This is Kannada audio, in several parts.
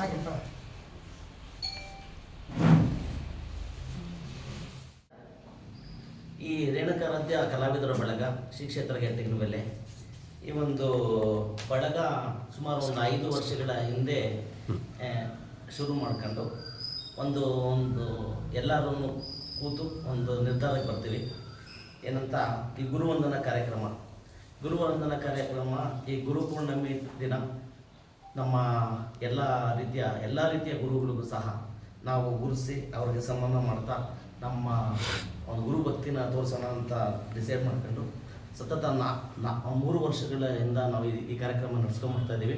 ಸಾಕಿರ್ತಾವ ಈ ರೇಣುಕಾರಾಧ್ಯ ಕಲಾವಿದರ ಬಳಗ ಶ್ರೀ ಕ್ಷೇತ್ರ ಗೆಟ್ಟಿನ ಬೆಲೆ. ಈ ಒಂದು ಬಳಗ ಸುಮಾರು ಒಂದು ಐದು ವರ್ಷಗಳ ಹಿಂದೆ ಶುರು ಮಾಡ್ಕೊಂಡು ಒಂದು ಒಂದು ಎಲ್ಲರೂ ಕೂತು ಒಂದು ನಿರ್ಧಾರಕ್ಕೆ ಬರ್ತೀವಿ. ಏನಂತ ಈ ಗುರುವಂದನ ಕಾರ್ಯಕ್ರಮ. ಗುರುವಂದನ ಕಾರ್ಯಕ್ರಮ ಈ ಗುರು ಪೂರ್ಣಮಿ ದಿನ ನಮ್ಮ ಎಲ್ಲ ರೀತಿಯ ಎಲ್ಲ ರೀತಿಯ ಗುರುಗಳಿಗೂ ಸಹ ನಾವು ಗುರುಸಿ ಅವರಿಗೆ ಸನ್ಮಾನ ಮಾಡ್ತಾ ನಮ್ಮ ಒಂದು ಗುರು ಭಕ್ತಿನ ತೋರಿಸೋಣ ಅಂತ ಡಿಸೈಡ್ ಮಾಡ್ಕೊಂಡು ಸತತ ನಾ ನಾ, ಮೂರು ವರ್ಷಗಳಿಂದ ನಾವು ಈ- ಈ ಕಾರ್ಯಕ್ರಮ ನಡ್ಸ್ಕೊಂಡ್ ಬರ್ತಾ ಇದ್ದೀವಿ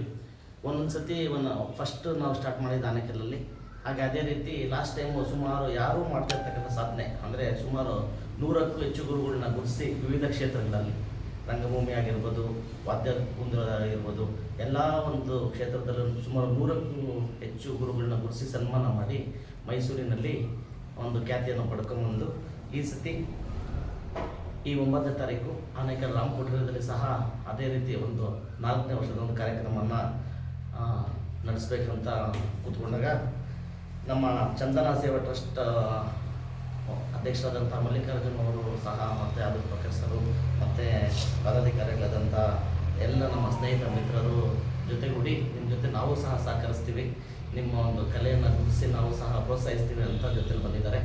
ಒಂದೊಂದು ಸತಿ ಒಂದು ಫಸ್ಟ್ ನಾವು ಸ್ಟಾರ್ಟ್ ಮಾಡಿದ್ದು ಆನೆಕಲ್ಲಲ್ಲಿ ಹಾಗೆ ಅದೇ ರೀತಿ ಲಾಸ್ಟ್ ಟೈಮು ಸುಮಾರು ಯಾರೂ ಮಾಡ್ತಾ ಇರ್ತಕ್ಕಂಥ ಸಾಧನೆ, ಅಂದರೆ ಸುಮಾರು ನೂರಕ್ಕೂ ಹೆಚ್ಚು ಗುರುಗಳನ್ನ ಗುರುಸಿ ವಿವಿಧ ಕ್ಷೇತ್ರಗಳಲ್ಲಿ. ರಂಗಭೂಮಿ ಆಗಿರ್ಬೋದು ವಾದ್ಯ ಕುಂದ್ರ ಆಗಿರ್ಬೋದು ಎಲ್ಲ ಒಂದು ಕ್ಷೇತ್ರದಲ್ಲೂ ಸುಮಾರು ನೂರಕ್ಕೂ ಹೆಚ್ಚು ಗುರುಗಳನ್ನ ಗುರುಸಿ ಸನ್ಮಾನ ಮಾಡಿ ಮೈಸೂರಿನಲ್ಲಿ ಒಂದು ಖ್ಯಾತಿಯನ್ನು ಪಡ್ಕೊಂಬಂದು ಈ ಸತಿ ಈ ಒಂಬತ್ತನೇ ತಾರೀಕು ಅನೇಕ ರಾಮಕೋಟದಲ್ಲಿ ಸಹ ಅದೇ ರೀತಿ ಒಂದು ನಾಲ್ಕನೇ ವರ್ಷದ ಒಂದು ಕಾರ್ಯಕ್ರಮವನ್ನು ನಡೆಸಬೇಕಂತ ಕೂತ್ಕೊಂಡಾಗ ನಮ್ಮ ಚಂದನ ಸೇವಾ ಟ್ರಸ್ಟ್ ಅಧ್ಯಕ್ಷರಾದಂಥ ಮಲ್ಲಿಕಾರ್ಜುನ್ ಅವರು ಸಹ ಮತ್ತು ಅದು ಪ್ರೊಫೆಸರು ಮತ್ತು ಪದಾಧಿಕಾರಿಗಳಾದಂಥ ಎಲ್ಲ ನಮ್ಮ ಸ್ನೇಹಿತ ಮಿತ್ರರು ಜೊತೆಗೂಡಿ ನಿಮ್ಮ ಜೊತೆ ನಾವು ಸಹ ಸಹಕರಿಸ್ತೀವಿ. ನಿಮ್ಮ ಒಂದು ಕಲೆಯನ್ನು ಗುರುತಿಸಿ ನಾವು ಸಹ ಪ್ರೋತ್ಸಾಹಿಸ್ತೀವಿ ಅಂತ ಜೊತೆಲಿ ಬಂದಿದ್ದಾರೆ.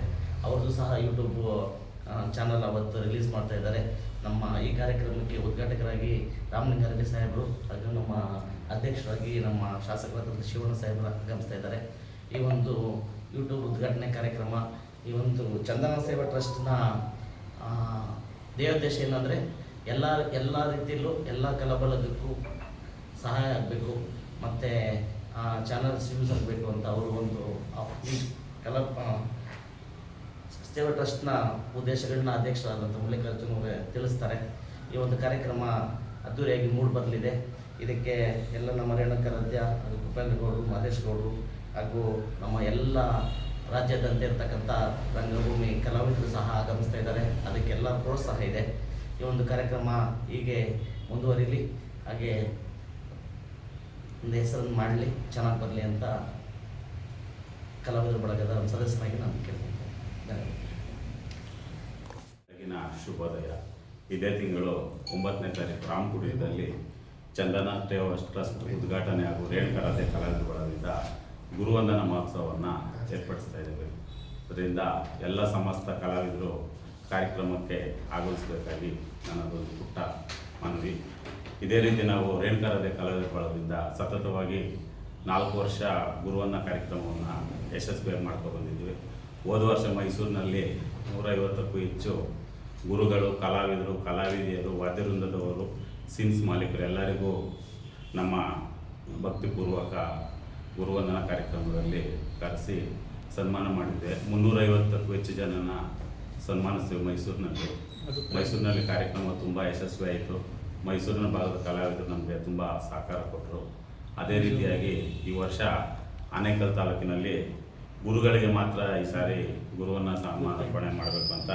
ಅವ್ರದ್ದು ಸಹ ಯೂಟ್ಯೂಬ್ ಚಾನಲ್ ಅವತ್ತು ರಿಲೀಸ್ ಮಾಡ್ತಾ ಇದ್ದಾರೆ. ನಮ್ಮ ಈ ಕಾರ್ಯಕ್ರಮಕ್ಕೆ ಉದ್ಘಾಟಕರಾಗಿ ರಾಮಲಿಂಗಾರೆಡ್ಡಿ ಸಾಹೇಬರು ಹಾಗೂ ನಮ್ಮ ಅಧ್ಯಕ್ಷರಾಗಿ ನಮ್ಮ ಶಾಸಕರಾದಂಥ ಶಿವಣ್ಣ ಸಾಹೇಬರು ಆಗಮಿಸ್ತಾ ಇದ್ದಾರೆ. ಈ ಒಂದು ಯೂಟ್ಯೂಬ್ ಉದ್ಘಾಟನೆ ಕಾರ್ಯಕ್ರಮ ಈ ಒಂದು ಚಂದನ ಸೇವಾ ಟ್ರಸ್ಟ್ನ ದೇವೋದ್ದೇಶ ಏನಂದರೆ ಎಲ್ಲ ಎಲ್ಲ ರೀತಿಯಲ್ಲೂ ಎಲ್ಲ ಕಲಬಲಗಕ್ಕೂ ಸಹಾಯ ಆಗಬೇಕು. ಮತ್ತು ಚಾನಲ್ಸ್ ಯೂಸ್ ಆಗಬೇಕು ಅಂತ ಅವರು ಒಂದು ಕಲ ಸೇವಾ ಟ್ರಸ್ಟ್ನ ಉದ್ದೇಶಗಳನ್ನ ಅಧ್ಯಕ್ಷರಾದಂಥ ಮಲ್ಲಿಕಾರ್ಜುನ್ ಅವರೇ ತಿಳಿಸ್ತಾರೆ. ಈ ಒಂದು ಕಾರ್ಯಕ್ರಮ ಅದ್ದೂರಿಯಾಗಿ ಮೂಡಿ ಬರಲಿದೆ. ಇದಕ್ಕೆ ಎಲ್ಲ ನಮ್ಮ ರೇಣುಕರಾಧ್ಯ ಹಾಗೂ ಕುಪೇಂದ್ರ ಗೌಡರು ಮಹೇಶ್ ಗೌಡರು ಹಾಗೂ ನಮ್ಮ ಎಲ್ಲ ರಾಜ್ಯಾದ್ಯಂತ ಇರ್ತಕ್ಕಂಥ ರಂಗಭೂಮಿ ಕಲಾವಿದರು ಸಹ ಆಗಮಿಸ್ತಾ ಇದ್ದಾರೆ. ಅದಕ್ಕೆಲ್ಲ ಪ್ರೋತ್ಸಾಹ ಇದೆ. ಈ ಒಂದು ಕಾರ್ಯಕ್ರಮ ಹೀಗೆ ಮುಂದುವರಿಲಿ. ಹಾಗೆ ಒಂದು ಹೆಸರನ್ನು ಮಾಡಲಿ, ಚೆನ್ನಾಗಿ ಬರಲಿ ಅಂತ ಕಲಾವಿದರ ಬಳಗದ ಒಂದು ಸದಸ್ಯನಾಗಿ ನಾನು ಕೇಳ್ತೀನಿ ಶುಭೋದಯ. ಇದೇ ತಿಂಗಳು ಒಂಬತ್ತನೇ ತಾರೀಕು ರಾಮಕುಡಿಯಲ್ಲಿ ಚಂದನ ಟ್ರಸ್ಟ್ ಉದ್ಘಾಟನೆ ಹಾಗೂ ರೇಣುಕರಾಧೆ ಕಲಾವಿದರ ಬಳಗದಿಂದ ಗುರುವಂದನ ಮಹೋತ್ಸವವನ್ನು ಏರ್ಪಡಿಸ್ತಾ ಇದ್ದೇವೆ ಅದರಿಂದ ಎಲ್ಲ ಸಮಸ್ತ ಕಲಾವಿದರು ಕಾರ್ಯಕ್ರಮಕ್ಕೆ ಆಗಮಿಸಬೇಕಾಗಿ ನನ್ನದೊಂದು ಪುಟ್ಟ ಮನವಿ. ಇದೇ ರೀತಿ ನಾವು ರೇಣುಕಾರದೆ ಕಲಾವಿದ ಸತತವಾಗಿ ನಾಲ್ಕು ವರ್ಷ ಗುರುವನ್ನ ಕಾರ್ಯಕ್ರಮವನ್ನು ಯಶಸ್ವಿಯಾಗಿ ಮಾಡ್ಕೊಂಡು ಬಂದಿದ್ದೀವಿ. ಹೋದ ವರ್ಷ ಮೈಸೂರಿನಲ್ಲಿ ನೂರೈವತ್ತಕ್ಕೂ ಹೆಚ್ಚು ಗುರುಗಳು, ಕಲಾವಿದರು, ಕಲಾವಿದೆಯರು, ವಾದ್ಯವೃಂದದವರು ಸಿನ್ಸ್ ಮಾಲೀಕರು ಎಲ್ಲರಿಗೂ ನಮ್ಮ ಭಕ್ತಿಪೂರ್ವಕ ಗುರುವಂದನ ಕಾರ್ಯಕ್ರಮದಲ್ಲಿ ಕರೆಸಿ ಸನ್ಮಾನ ಮಾಡಿದ್ದೆ ಮುನ್ನೂರೈವತ್ತಕ್ಕೂ ಹೆಚ್ಚು ಜನನ ಸನ್ಮಾನಿಸ್ತೀವಿ ಮೈಸೂರಿನಲ್ಲಿ. ಮೈಸೂರಿನಲ್ಲಿ ಕಾರ್ಯಕ್ರಮ ತುಂಬ ಯಶಸ್ವಿಯಾಯಿತು. ಮೈಸೂರಿನ ಭಾಗದ ಕಲಾವಿದರು ನಮಗೆ ತುಂಬ ಸಹಕಾರ ಕೊಟ್ಟರು ಅದೇ ರೀತಿಯಾಗಿ ಈ ವರ್ಷ ಆನೇಕಲ್ ತಾಲೂಕಿನಲ್ಲಿ ಗುರುಗಳಿಗೆ ಮಾತ್ರ ಈ ಸಾರಿ ಗುರುವನ್ನು ಸನ್ಮಾನಾರ್ಪಣೆ ಮಾಡಬೇಕು ಅಂತ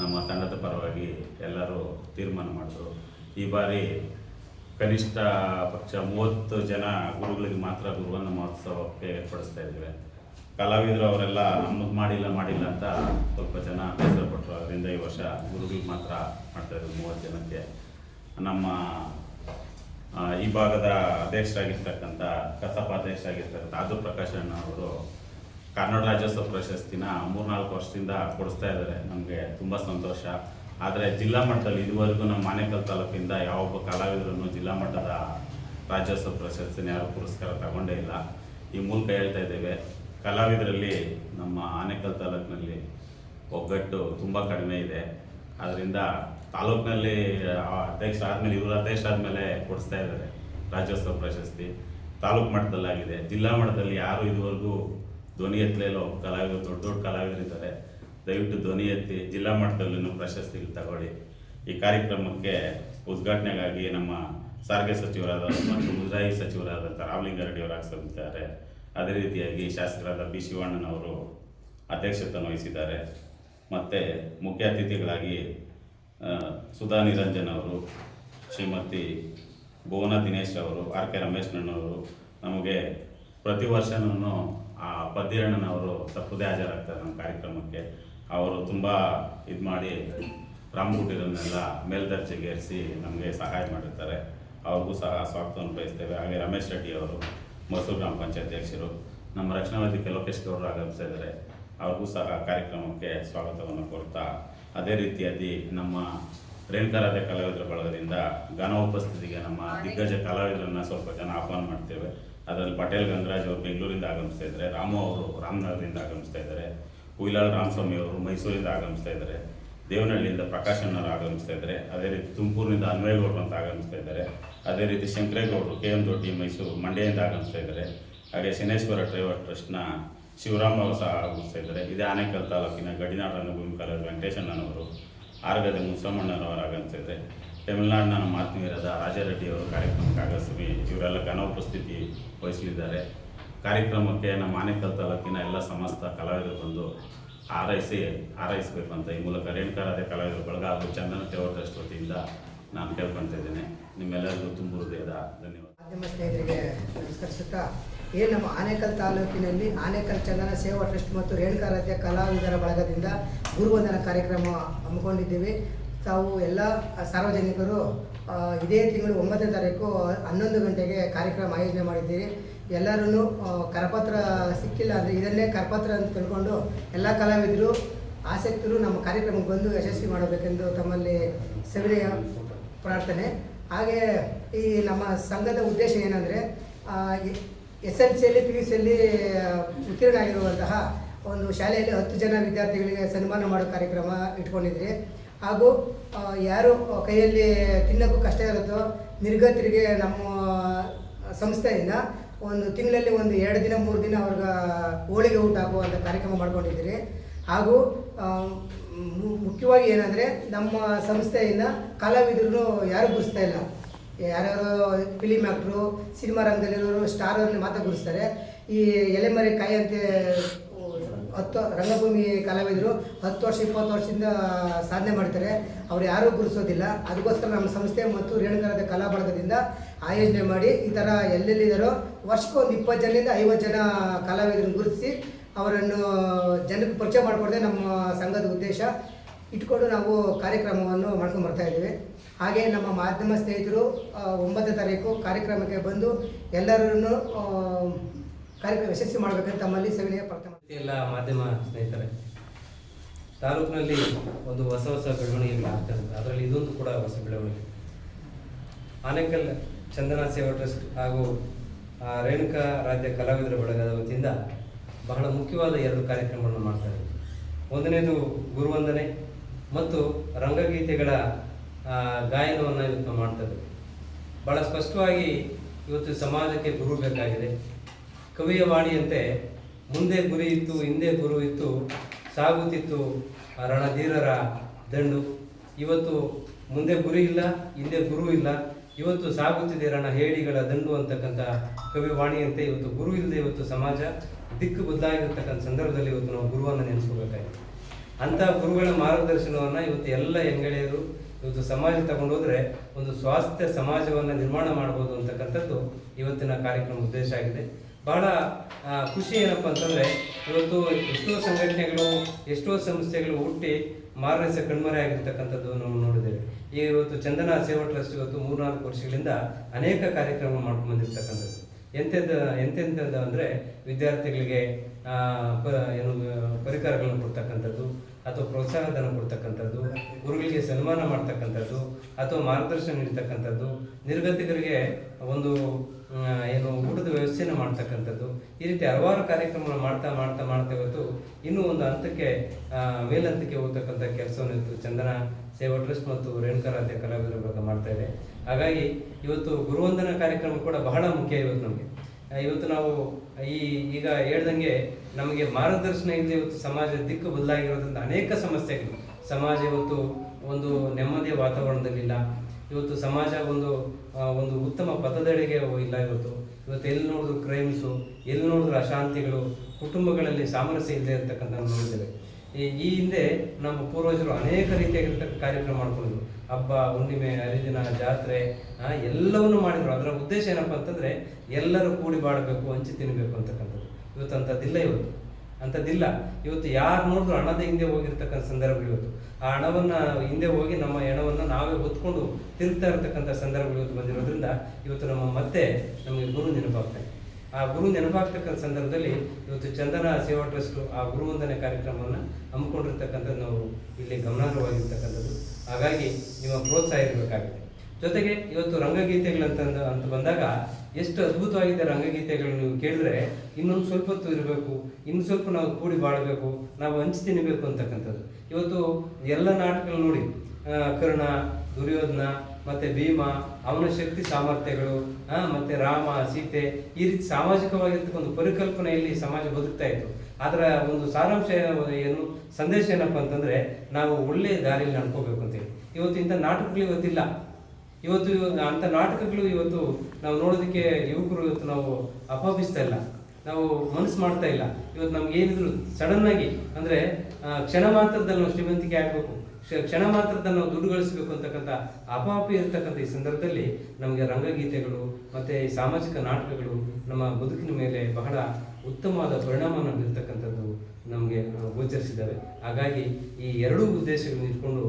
ನಮ್ಮ ತಂಡದ ಪರವಾಗಿ ಎಲ್ಲರೂ ತೀರ್ಮಾನ ಮಾಡಿದ್ರು. ಈ ಬಾರಿ ಕನಿಷ್ಠ ಪಕ್ಷ ಮೂವತ್ತು ಜನ ಗುರುಗಳಿಗೆ ಮಾತ್ರ ಗುರುವನ್ನ ಮಹೋತ್ಸವಕ್ಕೆ ಏರ್ಪಡಿಸ್ತಾ ಇದ್ದೇವೆ. ಕಲಾವಿದರು ಅವರೆಲ್ಲ ನಮ್ಮದು ಮಾಡಿಲ್ಲ ಮಾಡಿಲ್ಲ ಅಂತ ಸ್ವಲ್ಪ ಜನ ಬೇಸರಪಟ್ಟರು ಅದರಿಂದ ಈ ವರ್ಷ ಗುರುಗಳಿಗೆ ಮಾತ್ರ ಮಾಡ್ತಾ ಇದ್ದೀವಿ ಮೂವತ್ತು ಜನಕ್ಕೆ. ನಮ್ಮ ಈ ಭಾಗದ ಅಧ್ಯಕ್ಷರಾಗಿರ್ತಕ್ಕಂಥ ಕಸಪ ಅಧ್ಯಕ್ಷರಾಗಿರ್ತಕ್ಕಂಥ ಅದು ಪ್ರಕಾಶ್ ಅಣ್ಣ ಅವರು ಕನ್ನಡ ರಾಜ್ಯೋತ್ಸವ ಪ್ರಶಸ್ತಿನ ಮೂರ್ನಾಲ್ಕು ವರ್ಷದಿಂದ ಕೊಡಿಸ್ತಾ ಇದ್ದಾರೆ. ನಮಗೆ ತುಂಬ ಸಂತೋಷ. ಆದರೆ ಜಿಲ್ಲಾ ಮಟ್ಟದಲ್ಲಿ ಇದುವರೆಗೂ ನಮ್ಮ ಮಾನೇಕಲ್ ತಾಲೂಕಿಂದ ಯಾವೊಬ್ಬ ಕಲಾವಿದರನ್ನು ಜಿಲ್ಲಾ ಮಟ್ಟದ ರಾಜ್ಯೋತ್ಸವ ಪ್ರಶಸ್ತಿನ ಯಾರು ಪುರಸ್ಕಾರ ತಗೊಂಡೇ ಇಲ್ಲ. ಈ ಮೂಲಕ ಹೇಳ್ತಾ ಇದ್ದೇವೆ, ಕಲಾವಿದರಲ್ಲಿ ನಮ್ಮ ಆನೇಕಲ್ ತಾಲೂಕಿನಲ್ಲಿ ಒಗ್ಗಟ್ಟು ತುಂಬ ಕಡಿಮೆ ಇದೆ. ಅದರಿಂದ ತಾಲೂಕಿನಲ್ಲಿ ಅಧ್ಯಕ್ಷ ಆದಮೇಲೆ, ಇವರು ಅಧ್ಯಕ್ಷ ಆದಮೇಲೆ ಕೊಡಿಸ್ತಾ ಇದ್ದಾರೆ ರಾಜ್ಯೋತ್ಸವ ಪ್ರಶಸ್ತಿ. ತಾಲೂಕು ಮಟ್ಟದಲ್ಲಾಗಿದೆ. ಜಿಲ್ಲಾ ಮಟ್ಟದಲ್ಲಿ ಯಾರು ಇದುವರೆಗೂ ಧ್ವನಿ ಎತ್ತಲೇ ಇಲ್ಲ ಕಲಾವಿದರು, ದೊಡ್ಡ ದೊಡ್ಡ ಕಲಾವಿದರಿದ್ದಾರೆ ದಯವಿಟ್ಟು ಧ್ವನಿ ಎತ್ತಿ ಜಿಲ್ಲಾ ಮಟ್ಟದಲ್ಲೂ ಪ್ರಶಸ್ತಿಗಳು ತಗೊಳ್ಳಿ. ಈ ಕಾರ್ಯಕ್ರಮಕ್ಕೆ ಉದ್ಘಾಟನೆಗಾಗಿ ನಮ್ಮ ಸಾರಿಗೆ ಸಚಿವರಾದ ಮತ್ತು ಮುಜರಾಯಿ ಸಚಿವರಾದಂಥ ರಾಮಲಿಂಗಾರೆಡ್ಡಿಯವರು ಆಗಮಿಸಿದ್ದಾರೆ ಅದೇ ರೀತಿಯಾಗಿ ಶಾಸಕರಾದ ಬಿ ಶಿವಣ್ಣನವರು ಅಧ್ಯಕ್ಷತೆಯನ್ನು ವಹಿಸಿದ್ದಾರೆ. ಮತ್ತು ಮುಖ್ಯ ಅತಿಥಿಗಳಾಗಿ ಸುಧಾ ನಿರಂಜನ್ ಅವರು, ಶ್ರೀಮತಿ ಭುವನ ದಿನೇಶ್ ಅವರು, ಆರ್ ಕೆ ರಮೇಶ್ನವರು ನಮಗೆ ಪ್ರತಿ ವರ್ಷನೂ ಆ ಪದ್ಯಣ್ಣನವರು ತಪ್ಪದೇ ಹಾಜರಾಗ್ತಾರೆ ನಮ್ಮ ಕಾರ್ಯಕ್ರಮಕ್ಕೆ. ಅವರು ತುಂಬ ಇದು ಮಾಡಿ ರಾಮಗುಟ್ಟಿರನ್ನೆಲ್ಲ ಮೇಲ್ದರ್ಜೆಗೇರಿಸಿ ನಮಗೆ ಸಹಾಯ ಮಾಡಿರ್ತಾರೆ. ಅವ್ರಿಗೂ ಸಹ ಸ್ವಾಗತವನ್ನು ಬಯಸ್ತೇವೆ. ಹಾಗೆ ರಮೇಶ್ ರೆಡ್ಡಿ ಅವರು, ಮೈಸೂರು ಗ್ರಾಮ ಪಂಚಾಯತ್ ಅಧ್ಯಕ್ಷರು, ನಮ್ಮ ರಕ್ಷಣಾ ವೇದಿಕೆ ಲೋಕೇಶ್ ಗೌಡರು ಆಗಮಿಸಿದ್ದಾರೆ. ಅವ್ರಿಗೂ ಸಹ ಕಾರ್ಯಕ್ರಮಕ್ಕೆ ಸ್ವಾಗತವನ್ನು ಕೋರ್ತಾ, ಅದೇ ರೀತಿಯಾಗಿ ನಮ್ಮ ರೇಣುಕಾರಾಧ್ಯ ಕಲಾವಿದರ ಬಳಗದಿಂದ ಘನ ಉಪಸ್ಥಿತಿಗೆ ನಮ್ಮ ದಿಗ್ಗಜ ಕಲಾವಿದರನ್ನು ಸ್ವಲ್ಪ ಜನ ಆಹ್ವಾನ ಮಾಡ್ತೇವೆ. ಅದರಲ್ಲಿ ಪಟೇಲ್ ಗಂಗರಾಜ್ ಅವರು ಬೆಂಗಳೂರಿಂದ ಆಗಮಿಸ್ತಾ ಇದ್ದಾರೆ. ರಾಮು ಅವರು ರಾಮನಗರದಿಂದ ಆಗಮಿಸ್ತಾ ಇದ್ದಾರೆ. ಹುಯಿಲಾಲ್ ರಾಮಸ್ವಾಮಿ ಅವರು ಮೈಸೂರಿಂದ ಆಗಮಿಸ್ತಾ ಇದ್ದಾರೆ, ದೇವನಹಳ್ಳಿಯಿಂದ ಪ್ರಕಾಶ್ ಅಣ್ಣವರು ಆಗಮಿಸ್ತಾ ಇದ್ದಾರೆ, ಅದೇ ರೀತಿ ತುಮಕೂರಿನಿಂದ ಅನ್ವಯಗೌಡರು ಅಂತ ಆಗಮಿಸ್ತಾ ಇದ್ದಾರೆ, ಅದೇ ರೀತಿ ಶಂಕರೇಗೌಡರು ಕೆ ಎಂ ದೊಡ್ಡಿ ಮೈಸೂರು ಮಂಡ್ಯದಿಂದ ಆಗಮಿಸ್ತಾ ಇದ್ದಾರೆ, ಹಾಗೆ ಶನೇಶ್ವರ ಟ್ರೈವರ್ ಟ್ರಸ್ಟ್ನ ಶಿವರಾಮ್ ಅವರು ಸಹ ಆಗಮಿಸ್ತಾ ಇದ್ದಾರೆ. ಇದೇ ಆನೇಕಲ್ ತಾಲೂಕಿನ ಗಡಿನಾಡ ರಂಗಭೂಮಿ ಕಲಾವಿದ ವೆಂಕಟೇಶಣ್ಣನವರು ಆರ್ಗದ ಮುಸಮ್ಮಣ್ಣನವರು ಆಗಮಿಸ್ತಾ ಇದ್ದಾರೆ. ತಮಿಳುನಾಡಿನ ನಮ್ಮ ಆತ್ಮೀಯರಾದ ರಾಜಾರೆಡ್ಡಿ ಅವರು ಕಾರ್ಯಕ್ರಮಕ್ಕೆ ಆಗಮಿಸಿ ಇವರೆಲ್ಲ ಘನ ಉಪಸ್ಥಿತಿ ವಹಿಸಲಿದ್ದಾರೆ. ಕಾರ್ಯಕ್ರಮಕ್ಕೆ ನಮ್ಮ ಆನೇಕಲ್ ತಾಲೂಕಿನ ಎಲ್ಲ ಸಮಸ್ತ ಕಲಾವಿದರು ಬಂದು ಹಾರೈಸಿ, ಹಾರೈಸಬೇಕು ಅಂತ ಈ ಮೂಲಕ ರೇಣುಕಾರಾಧ್ಯ ಕಲಾವಿದರು ಬಳಗ ಹಾಗೂ ಚಂದನ ಟ್ರಸ್ಟ್ ವತಿಯಿಂದ ನಾನು ಕೇಳ್ಕೊಳ್ತಾ ನಿಮ್ಮೆಲ್ಲರಿಗೂ ತುಂಬ ಹೃದಯದ ಧನ್ಯವಾದ. ಮಾಧ್ಯಮ ಸ್ನೇಹಿತರಿಗೆ ನಮಸ್ಕರಿಸುತ್ತಾ ಏನು ನಮ್ಮ ಆನೇಕಲ್ ತಾಲೂಕಿನಲ್ಲಿ ಆನೇಕಲ್ ಚಂದನ ಸೇವಾ ಟ್ರಸ್ಟ್ ಮತ್ತು ರೇಣುಕಾರಾಧ್ಯ ಕಲಾವಿದರ ಬಳಗದಿಂದ ಗುರುವಂದನ ಕಾರ್ಯಕ್ರಮ ಹಮ್ಮಿಕೊಂಡಿದ್ದೀವಿ. ತಾವು ಎಲ್ಲ ಸಾರ್ವಜನಿಕರು ಇದೇ ತಿಂಗಳು ಒಂಬತ್ತನೇ ತಾರೀಕು ಹನ್ನೊಂದು ಗಂಟೆಗೆ ಕಾರ್ಯಕ್ರಮ ಆಯೋಜನೆ ಮಾಡಿದ್ದೀರಿ. ಎಲ್ಲರೂ ಕರಪತ್ರ ಸಿಕ್ಕಿಲ್ಲ ಅಂದರೆ ಇದನ್ನೇ ಕರಪತ್ರ ಅಂತ ತಿಳ್ಕೊಂಡು ಎಲ್ಲ ಕಲಾವಿದರು, ಆಸಕ್ತರು ನಮ್ಮ ಕಾರ್ಯಕ್ರಮಕ್ಕೆ ಬಂದು ಯಶಸ್ವಿ ಮಾಡಬೇಕೆಂದು ತಮ್ಮಲ್ಲಿ ಸವಿನಯ ಪ್ರಾರ್ಥನೆ. ಹಾಗೆ ಈ ನಮ್ಮ ಸಂಘದ ಉದ್ದೇಶ ಏನಂದರೆ ಎಸ್ ಎಲ್ ಸಿಯಲ್ಲಿ ಪಿ ಯು ಸಿಯಲ್ಲಿ ಉತ್ತೀರ್ಣ ಆಗಿರುವಂತಹ ಒಂದು ಶಾಲೆಯಲ್ಲಿ ಹತ್ತು ಜನ ವಿದ್ಯಾರ್ಥಿಗಳಿಗೆ ಸನ್ಮಾನ ಮಾಡೋ ಕಾರ್ಯಕ್ರಮ ಇಟ್ಕೊಂಡಿದ್ರಿ. ಹಾಗೂ ಯಾರು ಕೈಯಲ್ಲಿ ತಿನ್ನೋಕ್ಕೂ ಕಷ್ಟ ಇರುತ್ತೋ ನಿರ್ಗತರಿಗೆ ನಮ್ಮ ಸಂಸ್ಥೆಯಿಂದ ಒಂದು ತಿಂಗಳಲ್ಲಿ ಒಂದು ಎರಡು ದಿನ, ಮೂರು ದಿನ ಅವ್ರಿಗೆ ಹೋಳಿಗೆ ಊಟ ಆಗುವಂಥ ಕಾರ್ಯಕ್ರಮ ಮಾಡ್ಕೊಂಡಿದ್ದೀರಿ. ಹಾಗೂ ಮುಖ್ಯವಾಗಿ ಏನಂದರೆ ನಮ್ಮ ಸಂಸ್ಥೆಯಿಂದ ಕಲಾವಿದರು ಯಾರು ಗುರುಸ್ತಾ ಇಲ್ಲ. ಯಾರ್ಯಾರು ಫಿಲಿಮ್ ಆ್ಯಕ್ಟ್ರು ಸಿನಿಮಾ ರಂಗದಲ್ಲಿರೋರು ಸ್ಟಾರ್ ಅವ್ರನ್ನ ಮಾತ್ರ ಗುರುಸ್ತಾರೆ. ಈ ಎಲೆಮರೆ ಕಾಯಿ ಅಂತ ಹತ್ತು ರಂಗಭೂಮಿ ಕಲಾವಿದರು, ಹತ್ತು ವರ್ಷ, ಇಪ್ಪತ್ತು ವರ್ಷದಿಂದ ಸಾಧನೆ ಮಾಡ್ತಾರೆ. ಅವ್ರು ಯಾರೂ ಗುರುಸೋದಿಲ್ಲ ಅದಕ್ಕೋಸ್ಕರ ನಮ್ಮ ಸಂಸ್ಥೆ ಮತ್ತು ರೇಣುಕರದ ಕಲಾ ಬಳಗದಿಂದ ಆಯೋಜನೆ ಮಾಡಿ ಈ ಥರ ಎಲ್ಲೆಲ್ಲಿದ್ದಾರೋ ವರ್ಷಕ್ಕೆ ಒಂದು ಇಪ್ಪತ್ತು ಜನದಿಂದ ಐವತ್ತು ಜನ ಕಲಾವಿದರನ್ನು ಗುರುತಿಸಿ ಅವರನ್ನು ಜನಕ್ಕೆ ಪರಿಚಯ ಮಾಡಿಕೊಡದೆ ನಮ್ಮ ಸಂಘದ ಉದ್ದೇಶ. ಇಟ್ಕೊಂಡು ನಾವು ಕಾರ್ಯಕ್ರಮವನ್ನು ಮಾಡ್ಕೊಂಡು ಬರ್ತಾ ಇದ್ದೀವಿ. ಹಾಗೆ ನಮ್ಮ ಮಾಧ್ಯಮ ಸ್ನೇಹಿತರು ಒಂಬತ್ತನೇ ತಾರೀಕು ಕಾರ್ಯಕ್ರಮಕ್ಕೆ ಬಂದು ಎಲ್ಲರನ್ನು ಕಾರ್ಯಕ್ರಮ ಯಶಸ್ವಿ ಮಾಡಬೇಕಂತ ತಮ್ಮಲ್ಲಿ ಸವಿನಯ ಪ್ರಾರ್ಥನೆ. ಎಲ್ಲ ಮಾಧ್ಯಮ ಸ್ನೇಹಿತರೆ, ತಾಲೂಕಿನಲ್ಲಿ ಒಂದು ಹೊಸ ಹೊಸ ಬೆಳವಣಿಗೆಗಳು ಆಗ್ತದೆ ಅದರಲ್ಲಿ ಇದೊಂದು ಕೂಡ ಹೊಸ ಬೆಳವಣಿಗೆ. ಆನೇಕಲ್ ಚಂದನ ಸೇವಾ ಟ್ರಸ್ಟ್ ಹಾಗೂ ರೇಣುಕಾ ರಾಜ್ಯ ಕಲಾವಿದರ ಬಳಗದ ವತಿಯಿಂದ ಬಹಳ ಮುಖ್ಯವಾದ ಎರಡು ಕಾರ್ಯಕ್ರಮಗಳನ್ನು ಮಾಡ್ತಾರೆ ಒಂದನೇದು ಗುರುವಂದನೆ ಮತ್ತು ರಂಗಗೀತೆಗಳ ಗಾಯನವನ್ನು ಇವತ್ತು ಮಾಡ್ತಾರೆ ಭಾಳ ಸ್ಪಷ್ಟವಾಗಿ ಇವತ್ತು ಸಮಾಜಕ್ಕೆ ಗುರು ಬೇಕಾಗಿದೆ. ಕವಿಯ ವಾಣಿಯಂತೆ ಮುಂದೆ ಗುರಿ ಇತ್ತು, ಹಿಂದೆ ಗುರು ಇತ್ತು, ಸಾಗುತ್ತಿತ್ತು ರಣಧೀರರ ದಂಡು. ಇವತ್ತು ಮುಂದೆ ಗುರಿ ಇಲ್ಲ, ಹಿಂದೆ ಗುರು ಇಲ್ಲ. ಇವತ್ತು ಸಾಗುತ್ತಿದೆ ರಣ ಹೇಳಿಗಳ ದಂಡು ಅಂತಕ್ಕಂಥ ಕವಿ ವಾಣಿಯಂತೆ ಇವತ್ತು ಗುರು ಇಲ್ಲದೆ ಇವತ್ತು ಸಮಾಜ ದಿಕ್ಕು ಬದಲಾಗಿರ್ತಕ್ಕಂಥ ಸಂದರ್ಭದಲ್ಲಿ ಇವತ್ತು ನಾವು ಗುರುವನ್ನು ನೆನೆಸ್ಕೋಬೇಕಾಗಿದೆ ಅಂಥ ಗುರುಗಳ ಮಾರ್ಗದರ್ಶನವನ್ನು ಇವತ್ತು ಎಲ್ಲ ಹೆಂಗಳೆಯರು ಇವತ್ತು ಸಮಾಜ ತಗೊಂಡೋದ್ರೆ ಒಂದು ಸ್ವಾಸ್ಥ್ಯ ಸಮಾಜವನ್ನು ನಿರ್ಮಾಣ ಮಾಡ್ಬೋದು ಅಂತಕ್ಕಂಥದ್ದು ಇವತ್ತಿನ ಕಾರ್ಯಕ್ರಮ ಉದ್ದೇಶ ಆಗಿದೆ. ಬಹಳ ಖುಷಿ ಏನಪ್ಪ ಅಂತಂದರೆ, ಇವತ್ತು ಎಷ್ಟೋ ಸಂಘಟನೆಗಳು, ಎಷ್ಟೋ ಸಂಸ್ಥೆಗಳು ಹುಟ್ಟಿ ಮಾರನೆಸ ಕಣ್ಮರೆ ಆಗಿರ್ತಕ್ಕಂಥದ್ದು ನಾವು ನೋಡಿದ್ದೇವೆ. ಈ ಇವತ್ತು ಚಂದನ ಸೇವಾ ಟ್ರಸ್ಟ್ ಇವತ್ತು ಮೂರ್ನಾಲ್ಕು ವರ್ಷಗಳಿಂದ ಅನೇಕ ಕಾರ್ಯಕ್ರಮ ಮಾಡ್ಕೊಂಡು ಬಂದಿರ್ತಕ್ಕಂಥದ್ದು. ಎಂತೆಂಥ ಎಂತೆಂಥದ್ದು ಅಂದರೆ ವಿದ್ಯಾರ್ಥಿಗಳಿಗೆ ಏನು, ಪರಿಕರಗಳನ್ನು ಕೊಡ್ತಕ್ಕಂಥದ್ದು ಅಥವಾ ಪ್ರೋತ್ಸಾಹಧನ ಕೊಡ್ತಕ್ಕಂಥದ್ದು, ಗುರುಗಳಿಗೆ ಸನ್ಮಾನ ಮಾಡ್ತಕ್ಕಂಥದ್ದು, ಅಥವಾ ಮಾರ್ಗದರ್ಶನ ನೀಡ್ತಕ್ಕಂಥದ್ದು, ನಿರ್ಗತಿಕರಿಗೆ ಒಂದು ಏನು ಊಟದ ವ್ಯವಸ್ಥೆಯನ್ನು ಮಾಡ್ತಕ್ಕಂಥದ್ದು, ಈ ರೀತಿ ಹಲವಾರು ಕಾರ್ಯಕ್ರಮಗಳು ಮಾಡ್ತಾ ಮಾಡ್ತಾ ಮಾಡ್ತಾ ಇವತ್ತು ಇನ್ನೂ ಒಂದು ಹಂತಕ್ಕೆ ಮೇಲಂತಕ್ಕೆ ಹೋಗ್ತಕ್ಕಂಥ ಕೆಲಸವನ್ನು ಇವತ್ತು ಚಂದನ ಸೇವಾ ಟ್ರಸ್ಟ್ ಮತ್ತು ರೇಣುಕಾರಾಧ್ಯ ಕಲಾವಿದರ ಬಳಗ ಮಾಡ್ತಾ ಇದೆ. ಹಾಗಾಗಿ ಇವತ್ತು ಗುರುವಂದನ ಕಾರ್ಯಕ್ರಮ ಕೂಡ ಬಹಳ ಮುಖ್ಯ ಇವತ್ತು ನಮಗೆ. ಇವತ್ತು ನಾವು ಈ, ಈಗ ಹೇಳ್ದಂಗೆ ನಮಗೆ ಮಾರ್ಗದರ್ಶನ ಇಲ್ಲದೆ ಇವತ್ತು ಸಮಾಜ ದಿಕ್ಕು ಬದಲಾಗಿರೋದ್ರಿಂದ ಅನೇಕ ಸಮಸ್ಯೆಗಳು. ಸಮಾಜ ಇವತ್ತು ಒಂದು ನೆಮ್ಮದಿಯ ವಾತಾವರಣದಲ್ಲಿಲ್ಲ. ಇವತ್ತು ಸಮಾಜ ಒಂದು ಒಂದು ಉತ್ತಮ ಪಥದೆಡೆಗೆ ಇಲ್ಲ ಇವತ್ತು. ಇವತ್ತು ಎಲ್ಲಿ ನೋಡಿದ್ರು ಕ್ರೈಮ್ಸು ಎಲ್ಲಿ ನೋಡಿದ್ರು ಅಶಾಂತಿಗಳು, ಕುಟುಂಬಗಳಲ್ಲಿ ಸಾಮರಸ್ಯ ಇಲ್ಲದೆ ಇರತಕ್ಕಂಥ ನೋಡಿದ್ದೇವೆ. ಈ ಹಿಂದೆ ನಮ್ಮ ಪೂರ್ವಜರು ಅನೇಕ ರೀತಿಯಾಗಿರ್ತಕ್ಕ ಕಾರ್ಯಕ್ರಮ ಮಾಡ್ಕೊಂಡಿದ್ರು. ಹಬ್ಬ, ಹುಣ್ಣಿಮೆ, ಹರಿದಿನ, ಜಾತ್ರೆ ಎಲ್ಲವನ್ನು ಮಾಡಿದರು. ಮಾಡಿದ್ರು ಅದರ ಉದ್ದೇಶ ಏನಪ್ಪ ಅಂತಂದ್ರೆ ಎಲ್ಲರೂ ಕೂಡಿ ಬಾಳಬೇಕು, ಹಂಚಿ ತಿನ್ನಬೇಕು ಅಂತಕ್ಕಂಥದ್ದು. ಇವತ್ತು ಅಂಥದ್ದಿಲ್ಲ ಇವತ್ತು. ಅಂಥದ್ದಿಲ್ಲ ಇವತ್ತು ಯಾರು ನೋಡಿದ್ರು ಹಣದ ಹಿಂದೆ ಹೋಗಿರ್ತಕ್ಕಂಥ ಸಂದರ್ಭಗಳು ಇವತ್ತು. ಆ ಹಣವನ್ನು ಹಿಂದೆ ಹೋಗಿ ನಮ್ಮ ಹೆಣವನ್ನು ನಾವೇ ಹೊತ್ಕೊಂಡು ತಿರುಗ್ತಾ ಇರತಕ್ಕಂಥ ಸಂದರ್ಭಗಳು ಇವತ್ತು ಬಂದಿರೋದ್ರಿಂದ ಇವತ್ತು ನಮ್ಮ ಮತ್ತೆ ನಮಗೆ ಗುರು ನೆನಪಾಗ್ತಾ ಇದೆ. ಆ ಗುರು ನೆನಪಾಗ್ತಕ್ಕಂಥ ಸಂದರ್ಭದಲ್ಲಿ ಇವತ್ತು ಚಂದನ ಸೇವಾ ಟ್ರಸ್ಟ್ ಆ ಗುರು ವಂದನೆ ಕಾರ್ಯಕ್ರಮವನ್ನು ಹಮ್ಮಿಕೊಂಡಿರ್ತಕ್ಕಂಥದ್ದು ನಾವು ಇಲ್ಲಿ ಗಮನಾರ್ಹವಾಗಿರ್ತಕ್ಕಂಥದ್ದು. ಹಾಗಾಗಿ ನಿಮ್ಮ ಪ್ರೋತ್ಸಾಹ ಇರಬೇಕಾಗುತ್ತೆ. ಜೊತೆಗೆ ಇವತ್ತು ರಂಗಗೀತೆಗಳಂತ ಅಂತ ಬಂದಾಗ ಎಷ್ಟು ಅದ್ಭುತವಾಗಿದೆ ರಂಗಗೀತೆಗಳು ನೀವು ಕೇಳಿದ್ರೆ ಇನ್ನೊಂದು ಸ್ವಲ್ಪ ಹೊತ್ತು ಇರಬೇಕು ಇನ್ನು ಸ್ವಲ್ಪ ನಾವು ಕೂಡಿ ಬಾಳಬೇಕು, ನಾವು ಹಂಚಿ ತಿನ್ನಬೇಕು ಅಂತಕ್ಕಂಥದ್ದು. ಇವತ್ತು ಎಲ್ಲ ನಾಟಕಗಳು ನೋಡಿ ಕರ್ಣ, ದುರ್ಯೋಧನ, ಮತ್ತೆ ಭೀಮ, ಅವನ ಶಕ್ತಿ ಸಾಮರ್ಥ್ಯಗಳು ಮತ್ತೆ ರಾಮ, ಸೀತೆ, ಈ ರೀತಿ ಸಾಮಾಜಿಕವಾಗಿರ್ತಕ್ಕ ಒಂದು ಪರಿಕಲ್ಪನೆಯಲ್ಲಿ ಸಮಾಜ ಬದುಕ್ತಾ ಇತ್ತು. ಅದರ ಒಂದು ಸಾರಾಂಶ ಏನು, ಸಂದೇಶ ಏನಪ್ಪ ಅಂತಂದ್ರೆ ನಾವು ಒಳ್ಳೆಯ ದಾರಿಯಲ್ಲಿ ನಡ್ಕೋಬೇಕು ಅಂತೇಳಿ ಇವತ್ತು ಇಂಥ ನಾಟಕಗಳು ಇವತ್ತಿಲ್ಲ. ಇವತ್ತು ಅಂಥ ನಾಟಕಗಳು ಇವತ್ತು ನಾವು ನೋಡೋದಕ್ಕೆ ಯುವಕರು ಇವತ್ತು ನಾವು ಅಪಾಪಿಸ್ತಾ ಇಲ್ಲ. ನಾವು ಮನಸ್ಸು ಮಾಡ್ತಾ ಇಲ್ಲ. ಇವತ್ತು ನಮ್ಗೆ ಏನಿದ್ರು ಸಡನ್ ಆಗಿ ಅಂದ್ರೆ ಕ್ಷಣ ಮಾತ್ರದಲ್ಲಿ ನಾವು ಶ್ರೀಮಂತಿಕೆ ಆಗಬೇಕು. ಕ್ಷಣ ಮಾತ್ರದಲ್ಲಿ ನಾವು ದುಡ್ಡು ಗಳಿಸಬೇಕು ಅಂತಕ್ಕಂಥ ಅಪಾಪಿ ಇರತಕ್ಕಂಥ ಈ ಸಂದರ್ಭದಲ್ಲಿ ನಮಗೆ ರಂಗಗೀತೆಗಳು ಮತ್ತೆ ಈ ಸಾಮಾಜಿಕ ನಾಟಕಗಳು ನಮ್ಮ ಬದುಕಿನ ಮೇಲೆ ಬಹಳ ಉತ್ತಮವಾದ ಪರಿಣಾಮವನ್ನು ಬೀರ್ತಕ್ಕಂಥದ್ದು ನಮಗೆ ಗೋಚರಿಸಿದ್ದಾವೆ. ಹಾಗಾಗಿ ಈ ಎರಡೂ ಉದ್ದೇಶಗಳನ್ನು ಇಟ್ಕೊಂಡು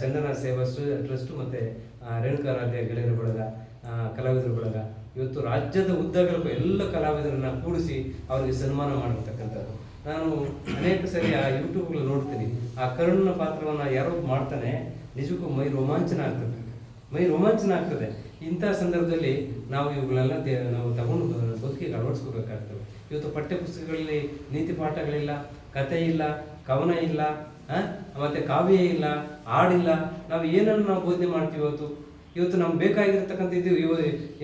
ಚಂದನ ಸೇವಾ ಟ್ರಸ್ಟ್ ಮತ್ತೆ ರೇಣುಕಾರಾಧ್ಯ ಗೆಳೆಯರ ಬಳಗ ಕಲಾವಿದರು ಬಳಗ, ಇವತ್ತು ರಾಜ್ಯದ ಉದ್ದಗಲಕ್ಕೂ ಎಲ್ಲ ಕಲಾವಿದರನ್ನ ಕೂಡಿಸಿ ಅವರಿಗೆ ಸನ್ಮಾನ ಮಾಡಿರ್ತಕ್ಕಂಥದ್ದು ನಾನು ಅನೇಕ ಸರಿ ಆ ಯೂಟ್ಯೂಬ್ಗಳು ನೋಡ್ತೀನಿ. ಆ ಕರುಣನ ಪಾತ್ರವನ್ನ ಯಾರೋ ಮಾಡ್ತಾನೆ, ನಿಜಕ್ಕೂ ಮೈ ರೋಮಾಂಚನ ಆಗ್ತದೆ. ಮೈ ರೋಮಾಂಚನ ಆಗ್ತದೆ. ಇಂಥ ಸಂದರ್ಭದಲ್ಲಿ ನಾವು ಇವುಗಳೆಲ್ಲ ನಾವು ತಗೊಂಡು ಬದುಕಿಗೆ ಅಳವಡಿಸ್ಕೋಬೇಕಾಗ್ತದೆ. ಇವತ್ತು ಪಠ್ಯ ಪುಸ್ತಕಗಳಲ್ಲಿ ನೀತಿ ಪಾಠಗಳಿಲ್ಲ ಕತೆ ಇಲ್ಲ, ಕವನ ಇಲ್ಲ? ಮತ್ತೆ ಕಾವ್ಯ ಇಲ್ಲ, ಹಾಡಿಲ್ಲ, ನಾವು ಏನನ್ನು ನಾವು ಬೋಧನೆ ಮಾಡ್ತೀವಿ ಇವತ್ತು? ಇವತ್ತು ನಮ್ಗೆ ಬೇಕಾಗಿರ್ತಕ್ಕಂಥ ಇದು ಇವ,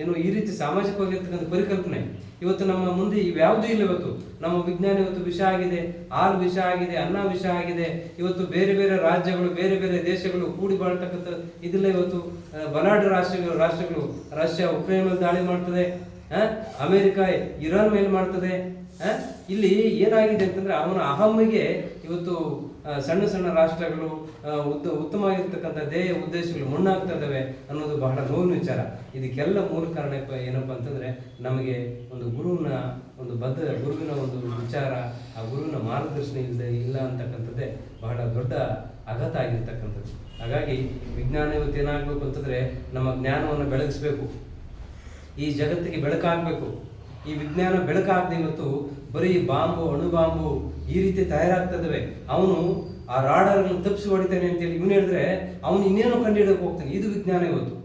ಏನು ಈ ರೀತಿ ಸಾಮಾಜಿಕವಾಗಿರ್ತಕ್ಕಂಥ ಪರಿಕಲ್ಪನೆ. ಇವತ್ತು ನಮ್ಮ ಮುಂದೆ ಇವ್ಯಾವುದೂ ಇಲ್ಲ ಇವತ್ತು. ನಮ್ಮ ವಿಜ್ಞಾನ ಇವತ್ತು ವಿಷ ಆಗಿದೆ, ಹಾಲು ವಿಷ ಆಗಿದೆ, ಅನ್ನ ವಿಷ ಆಗಿದೆ. ಇವತ್ತು ಬೇರೆ ಬೇರೆ ರಾಜ್ಯಗಳು, ಬೇರೆ ಬೇರೆ ದೇಶಗಳು ಕೂಡಿ ಬಾಳ್ತಕ್ಕಂಥ ಇದಿಲ್ಲ ಇವತ್ತು. ಬಲಾಢ್ಯ ರಾಷ್ಟ್ರಗಳು ರಾಷ್ಟ್ರಗಳು ರಷ್ಯಾ ಉಕ್ರೇನ್ ಮೇಲೆ ದಾಳಿ ಮಾಡ್ತದೆ. ಅಮೆರಿಕ, ಇರಾನ್ ಮೇಲೆ ಮಾಡ್ತದೆ. ಇಲ್ಲಿ ಏನಾಗಿದೆ ಅಂತಂದ್ರೆ ಅವನ ಅಹಮ್ಮಿಗೆ ಇವತ್ತು ಸಣ್ಣ ಸಣ್ಣ ರಾಷ್ಟ್ರಗಳು ಉತ್ತ ಉತ್ತಮವಾಗಿರ್ತಕ್ಕಂಥ ಧ್ಯೇಯ ಉದ್ದೇಶಗಳು ಮಣ್ಣಾಗ್ತಾ ಇದ್ದಾವೆ ಅನ್ನೋದು ಬಹಳ ನೋವಿನ ವಿಚಾರ. ಇದಕ್ಕೆಲ್ಲ ಮೂಲ ಕಾರಣ ಏನಪ್ಪ ಅಂತಂದ್ರೆ ನಮಗೆ ಒಂದು ಗುರುವಿನ ಒಂದು ಬದ್ಧ, ಗುರುವಿನ ಒಂದು ವಿಚಾರ, ಆ ಗುರುವಿನ ಮಾರ್ಗದರ್ಶನ ಇಲ್ಲದೆ ಇಲ್ಲ ಅಂತಕ್ಕಂಥದ್ದೇ ಬಹಳ ದೊಡ್ಡ ಆಘಾತ ಆಗಿರ್ತಕ್ಕಂಥದ್ದು. ಹಾಗಾಗಿ ವಿಜ್ಞಾನ ಇವತ್ತು ಏನಾಗಬೇಕು ಅಂತಂದ್ರೆ ನಮ್ಮ ಜ್ಞಾನವನ್ನು ಬೆಳಗಿಸ್ಬೇಕು. ಈ ಜಗತ್ತಿಗೆ ಬೆಳಕಾಗಬೇಕು. ಈ ವಿಜ್ಞಾನ ಬೆಳಕಾಗದೆ ಇವತ್ತು ಬರೀ ಬಾಂಬು ಅಣು ಬಾಂಬು ಈ ರೀತಿ ತಯಾರಾಗ್ತದವೆ. ಅವನು ಆ ರಾಡರ್ಗಳನ್ನು ತಪ್ಪಿಸಿ ಹೊಡಿತಾನೆ ಅಂತೇಳಿ ಇವನು ಹೇಳಿದ್ರೆ ಅವನು ಇನ್ನೇನೋ ಕಂಡುಹಿಡಕ್ಕೆ ಹೋಗ್ತಾನೆ. ಇದು ವಿಜ್ಞಾನ ಇವತ್ತು.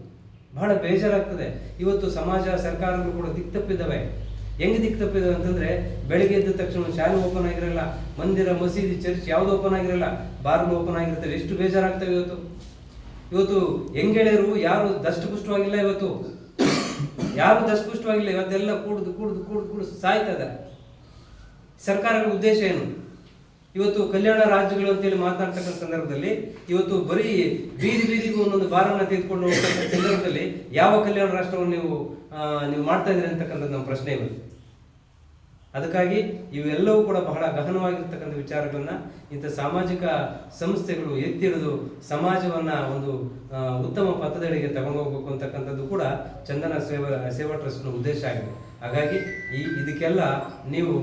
ಬಹಳ ಬೇಜಾರಾಗ್ತದೆ. ಇವತ್ತು ಸಮಾಜ, ಸರ್ಕಾರಗಳು ಕೂಡ ದಿಕ್ ತಪ್ಪಿದ್ದಾವೆ. ಹೆಂಗೆ ದಿಕ್ ತಪ್ಪಿದ್ದಾವೆ ಅಂತಂದ್ರೆ ಬೆಳಿಗ್ಗೆ ಎದ್ದ ತಕ್ಷಣ ಶಾಲೆ ಓಪನ್ ಆಗಿರಲ್ಲ, ಮಂದಿರ, ಮಸೀದಿ, ಚರ್ಚ್ ಯಾವುದು ಓಪನ್ ಆಗಿರಲ್ಲ ಬಾರ್ಗಳು ಓಪನ್ ಆಗಿರ್ತವೆ. ಎಷ್ಟು ಬೇಜಾರಾಗ್ತವೆ ಇವತ್ತು. ಇವತ್ತು ಹೆಂಗೆಳೆಯರು ಯಾರು ದಷ್ಟಪುಷ್ಟವಾಗಿಲ್ಲ ಇವತ್ತು. ಯಾರು ದಸ್ಪುಷ್ಟವಾಗಿಲ್ಲ ಇವತ್ತೆಲ್ಲ ಕೂಡುದು ಕೂಡುದು, ಕೂಡ್ದು ಕೂಡ ಸಾಯ್ತಾ ಇದ್ದಾರೆ. ಸರ್ಕಾರಗಳ ಉದ್ದೇಶ ಏನು? ಇವತ್ತು ಕಲ್ಯಾಣ ರಾಜ್ಯಗಳು ಅಂತೇಳಿ ಮಾತನಾಡ್ತಕ್ಕಂಥ ಸಂದರ್ಭದಲ್ಲಿ, ಇವತ್ತು ಬರೀ ಬೀದಿ ಬೀದಿಗೂ ಒಂದೊಂದು ಬಾರನ್ನ ತೆಗೆದುಕೊಂಡು ಸಂದರ್ಭದಲ್ಲಿ ಯಾವ ಕಲ್ಯಾಣ ರಾಷ್ಟ್ರವನ್ನು ನೀವು ನೀವು ಮಾಡ್ತಾ ಇದ್ದೀರಿ ಅಂತಕ್ಕಂಥದ್ದು ನಮ್ಮ ಪ್ರಶ್ನೆ ಇವತ್ತು ಅದಕ್ಕಾಗಿ ಇವೆಲ್ಲವೂ ಕೂಡ ಬಹಳ ಗಹನವಾಗಿರ್ತಕ್ಕಂಥ ವಿಚಾರಗಳನ್ನ ಇಂಥ ಸಾಮಾಜಿಕ ಸಂಸ್ಥೆಗಳು ಎತ್ತಿಡಿದು ಸಮಾಜವನ್ನ ಒಂದು ಉತ್ತಮ ಪಥದಡಿಗೆ ತಗೊಂಡು ಹೋಗ್ಬೇಕು ಅಂತಕ್ಕಂಥದ್ದು ಕೂಡ ಚಂದನ ಸೇವಾ ಸೇವಾ ಟ್ರಸ್ಟ್ನ ಉದ್ದೇಶ ಆಗಿದೆ. ಹಾಗಾಗಿ ಈ, ಇದಕ್ಕೆಲ್ಲ ನೀವು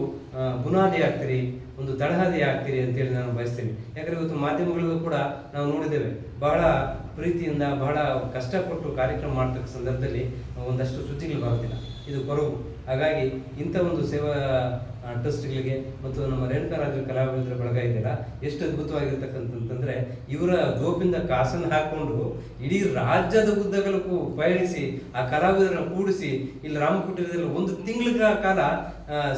ಬುನಾದಿ ಆಗ್ತೀರಿ, ಒಂದು ತಳಹದಿ ಆಗ್ತೀರಿ ಅಂತೇಳಿ ನಾನು ಬಯಸ್ತೀನಿ. ಯಾಕಂದ್ರೆ ಇವತ್ತು ಮಾಧ್ಯಮಗಳಲ್ಲೂ ಕೂಡ ನಾವು ನೋಡಿದ್ದೇವೆ, ಬಹಳ ಪ್ರೀತಿಯಿಂದ, ಬಹಳ ಕಷ್ಟಪಟ್ಟು ಕಾರ್ಯಕ್ರಮ ಮಾಡ್ತಕ್ಕ ಸಂದರ್ಭದಲ್ಲಿ ಒಂದಷ್ಟು ಸುದ್ದಿಗಳು ಬರೋದಿಲ್ಲ ಇದು ಕೊರಗು. ಹಾಗಾಗಿ ಇಂಥ ಒಂದು ಸೇವಾ ಟ್ರಸ್ಟ್ಗಳಿಗೆ ಮತ್ತು ನಮ್ಮ ರೇಣುಕಾರಾಜು ಕಲಾವಿದರ ಬಳಗ ಇದೆಯಲ್ಲ ಎಷ್ಟು ಅದ್ಭುತವಾಗಿರ್ತಕ್ಕಂಥಂತಂದ್ರೆ ಇವರ ಗೋಪಿಂದ ಕಾಸನ್ನು ಹಾಕೊಂಡು ಇಡೀ ರಾಜ್ಯದ ಉದ್ದಗಲಕ್ಕೂ ಪಯಣಿಸಿ ಆ ಕಲಾವಿದರನ್ನು ಕೂಡಿಸಿ ಇಲ್ಲಿ ರಾಮಕುಟೀರದಲ್ಲಿ ಒಂದು ತಿಂಗಳ ಕಾಲ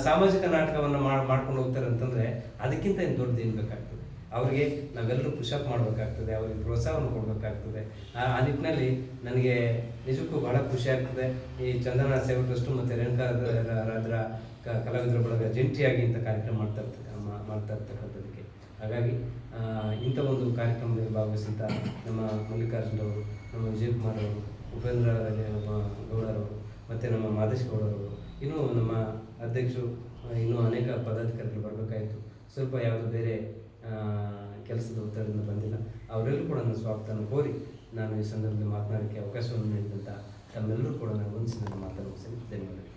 ಸಾಮಾಜಿಕ ನಾಟಕವನ್ನು ಮಾಡ್ ಮಾಡ್ಕೊಂಡು ಹೋಗ್ತಾರೆ ಅಂತಂದ್ರೆ ಅದಕ್ಕಿಂತ ಇನ್ನು ದೊಡ್ಡದು ಬೇಕಾಗ್ತದೆ? ಅವರಿಗೆ ನಾವೆಲ್ಲರೂ ಪುಷಪ್ ಮಾಡಬೇಕಾಗ್ತದೆ, ಅವರಿಗೆ ಪ್ರೋತ್ಸಾಹವನ್ನು ಕೊಡಬೇಕಾಗ್ತದೆ. ಆ ನಿಟ್ಟಿನಲ್ಲಿ ನನಗೆ ನಿಜಕ್ಕೂ ಬಹಳ ಖುಷಿ ಆಗ್ತದೆ. ಈ ಚಂದನ ಸೇವಾ ಟ್ರಸ್ಟು ಮತ್ತು ರೇಣುಕಾ ರ- ರಾದ್ರ ಕ- ಕಲಾವಿದರ ಬಳಗ ಜಂಟಿಯಾಗಿ ಇಂಥ ಕಾರ್ಯಕ್ರಮ ಮಾಡ್ತಾ ಮಾಡ್ತಾ ಇರ್ತಕ್ಕಂಥದ್ದಕ್ಕೆ. ಹಾಗಾಗಿ ಇಂಥ ಒಂದು ಕಾರ್ಯಕ್ರಮದಲ್ಲಿ ಭಾಗವಹಿಸಿದ್ದ ನಮ್ಮ ಮಲ್ಲಿಕಾರ್ಜುನವರು ನಮ್ಮ ವಿಜಯಕುಮಾರ್ ಅವರು, ಉಪೇಂದ್ರ ನಮ್ಮ ಗೌಡರವರು, ಮತ್ತು ನಮ್ಮ ಮಾದೇಶ್ ಗೌಡರವರು, ಇನ್ನೂ ನಮ್ಮ ಅಧ್ಯಕ್ಷರು, ಇನ್ನೂ ಅನೇಕ ಪದಾಧಿಕಾರಿಗಳು ಬರಬೇಕಾಯಿತು. ಸ್ವಲ್ಪ ಯಾವುದು ಬೇರೆ ಕೆಲಸದ ಒತ್ತಡದಿಂದ ಬಂದಿಲ್ಲ. ಅವರೆಲ್ಲರೂ ಕೂಡ ನನ್ನ ಸ್ವಾಗತವನ್ನು ಕೋರಿ ನಾನು ಈ ಸಂದರ್ಭದಲ್ಲಿ ಮಾತನಾಡೋಕ್ಕೆ ಅವಕಾಶವನ್ನು ನೀಡಿದಂಥ ತಮ್ಮೆಲ್ಲರೂ ಕೂಡ ನಾನು ಮುಂಚಿನ ಮುಗಿಸಿ. ಧನ್ಯವಾದಗಳು.